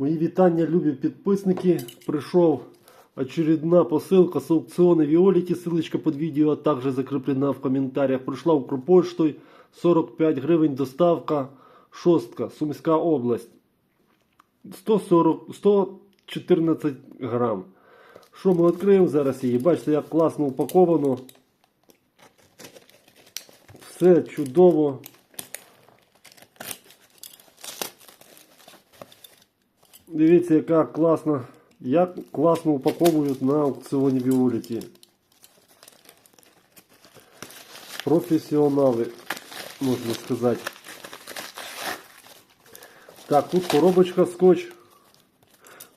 Мої вітання, любі підписники. Прийшов очередна посилка з аукціону Віоліті. Ссылочка под відео також закріплена в коментарях. Прийшла Укрпоштою 45 гривень доставка. Шостка, Сумська область. 140, 114 грам. Що ми відкриємо зараз її? Бачите, як класно упаковано. Все чудово. Дивіться, яка класна, як класно упаковують на аукціоні Віоліті. Професіонали, можна сказати. Так, тут коробочка скотч.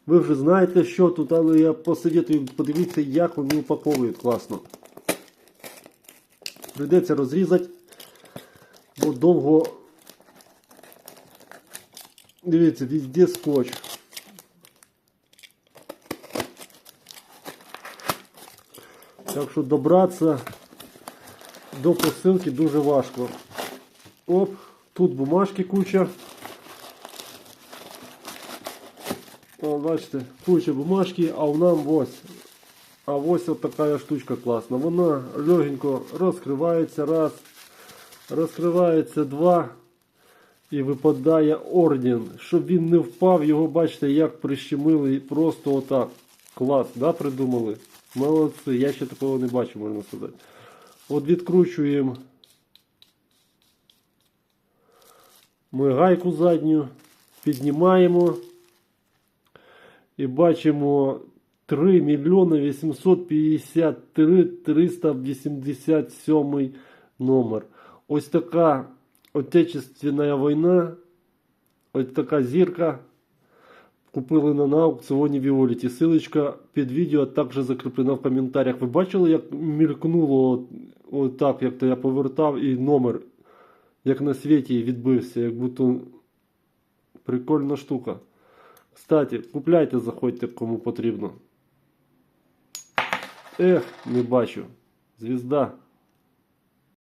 Ви вже знаєте, що тут, але я посоветую подивитися, як вони упаковують класно. Прийдеться розрізати, бо довго. Дивіться, везде скотч. Так що добратися до посилки дуже важко. Оп, тут бумажки куча. О, бачите, куча бумажки, а в нам ось. А ось от така штучка класна. Вона легенько розкривається раз, розкривається два. І випадає орден. Щоб він не впав, його бачите, як прищемили просто отак. Клас, да, придумали? Молодці, я ще такого не бачу, можна сказати. От відкручуємо ми гайку задню, піднімаємо і бачимо 3 мільйони 853 387 номер. Ось така Отечественна війна, ось така зірка. Купили на, на аукціоні Віоліті. Силочка під відео також закріплена в коментарях. Ви бачили, як мількнуло отак, як то я повертав, і номер, як на світі відбився, як будто прикольна штука. Кстати, купляйте, заходьте, кому потрібно. Ех, не бачу. Звізда.